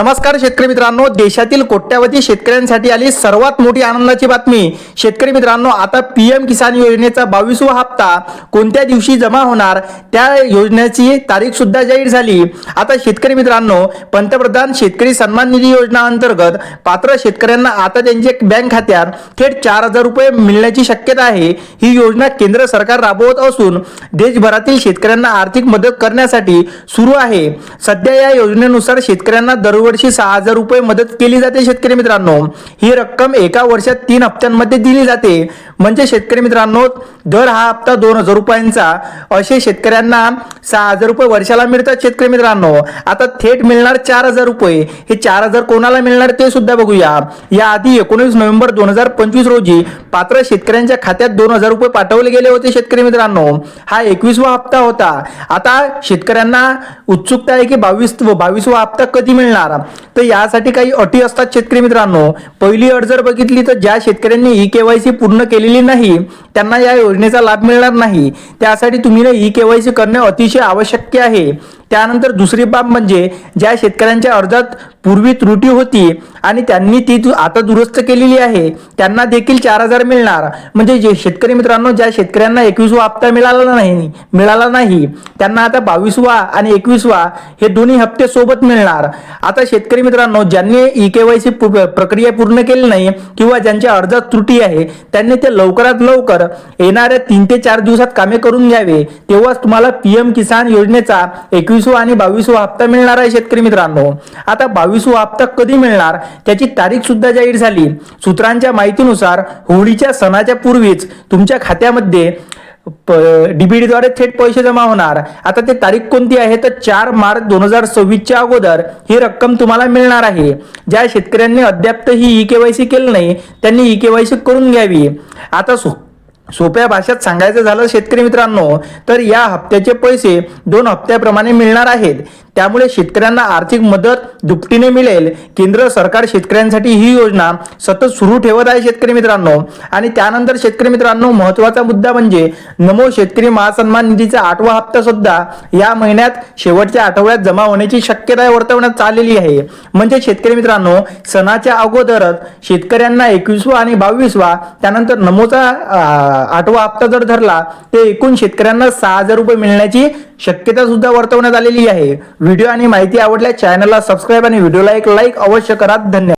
नमस्कार शेतकरी मित्रांनो देशातील कोट्यावधी शेतकऱ्यांसाठी आली सर्वात मोठी आनंदाची बातमी. शेतकरी मित्रांनो आता पीएम किसान योजनेचा बावीसवा हप्ता कोणत्या दिवशी जमा होणार त्या योजनेची तारीख सुद्धा जाहीर झाली. आता शेतकरी मित्रांनो पंतप्रधान शेतकरी सन्मान निधी योजना अंतर्गत पात्र शेतकऱ्यांना आता त्यांच्या बँक खात्यात थेट चार हजार रुपये मिळण्याची शक्यता आहे. ही योजना केंद्र सरकार राबवत असून देशभरातील शेतकऱ्यांना आर्थिक मदत करण्यासाठी सुरू आहे. सध्या या योजनेनुसार शेतकऱ्यांना दरवर्षी सहा हजार रुपये मदत केली जाते शेतकरी मित्रांनो. ही रक्कम एका वर्षात तीन हप्त्यांमध्ये दिली जाते. म्हणजे शेतकरी मित्रांनो दर हा हप्ता दोन हजार रुपयांचा. असे शेतकऱ्यांना सहा हजार रुपये वर्षाला मिळतात शेतकरी मित्रांनो. आता थेट मिळणार चार हजार रुपये. हे चार हजार कोणाला मिळणार ते सुद्धा बघूया. याआधी एकोणीस नोव्हेंबर दोन हजार पंचवीस रोजी पात्र शेतकऱ्यांच्या खात्यात दोन हजार रुपये पाठवले गेले होते शेतकरी मित्रांनो. हा एकवीसवा हप्ता होता. आता शेतकऱ्यांना उत्सुकता आहे की बावीस बावीसवा हप्ता कधी मिळणार? तर यासाठी काही अटी असतात शेतकरी मित्रांनो. पहिली अट जर बघितली तर ज्या शेतकऱ्यांनी ई केवायसी पूर्ण केलेली नाही त्यांना या योजनेचा लाभ मिळणार नाही. त्यासाठी तुम्ही ना ई केवायसी करणे अतिशय आवश्यक आहे. त्यानंतर दुसरी बाब म्हणजे ज्या शेतकऱ्यांच्या अर्जात पूर्वी त्रुटी होती आणि त्यांनी ती आता दुरुस्त केलेली आहे त्यांना देखील चार हजार मिळणार. म्हणजे जे शेतकरी मित्रांनो ज्या शेतकऱ्यांना एकवीसवा हप्ता मिळाला नाही मिळाला नाही त्यांना आता बावीसवा आणि एकवीसवा हे दोन्ही हप्ते सोबत मिळणार. आता शेतकरी मित्रांनो ज्यांनी ई केवायसी प्रक्रिया पूर्ण केली नाही किंवा ज्यांच्या अर्जात त्रुटी आहे त्यांनी ते लवकरात लवकर येणाऱ्या तीन ते चार दिवसात कामे करून घ्यावे. तेव्हाच तुम्हाला पीएम किसान योजनेचा एकवीस एकवीसवा आणि बावीसवा हप्ता मिळणार आहे शेतकरी मित्रांनो. आता बावीसवा हप्ता कधी मिळणार? त्याची तारीख सुद्धा जाहीर झाली. सूत्रांच्या माहितीनुसार होळीच्या सणाच्या पूर्वीच तुमच्या खात्यामध्ये डीबीडीद्वारे थेट पैसे जमा होणार. आता ते तारीख कोणती आहे? तर चार मार्च दोन हजार सव्वीसच्या अगोदर ही रक्कम तुम्हाला मिळणार आहे. ज्या शेतकऱ्यांनी अद्याप ही ई केवायसी केलं नाही त्यांनी ई केवायसी करून घ्यावी. आता सोप्या भाषेत सांगायचं झालं शेतकरी मित्रांनो तर या हप्त्याचे पैसे दोन हप्त्याप्रमाणे मिळणार आहेत. त्यामुळे शेतकऱ्यांना आर्थिक मदत दुपटीने मिळेल. केंद्र सरकार शेतकऱ्यांसाठी ही योजना सतत सुरू ठेवत आहे शेतकरी मित्रांनो. आणि त्यानंतर शेतकरी मित्रांनो महत्त्वाचा मुद्दा म्हणजे नमो शेतकरी महासन्मान निधीचा आठवा हप्ता सुद्धा या महिन्यात शेवटच्या आठवड्यात जमा होण्याची शक्यता वर्तवण्यात आलेली आहे. म्हणजे शेतकरी मित्रांनो सणाच्या अगोदरच शेतकऱ्यांना एकवीसवा आणि बावीसवा त्यानंतर नमोचा आठवा हप्ता जर धरला ते एकूण शेतकऱ्यांना सहा हजार रुपये मिळण्याची शक्यता सुद्धा वर्तवण्यात आलेली आहे. व्हिडिओ आणि माहिती आवडल्यास चॅनलला सबस्क्राईब आणि व्हिडिओला एक लाईक अवश्य करा. धन्यवाद.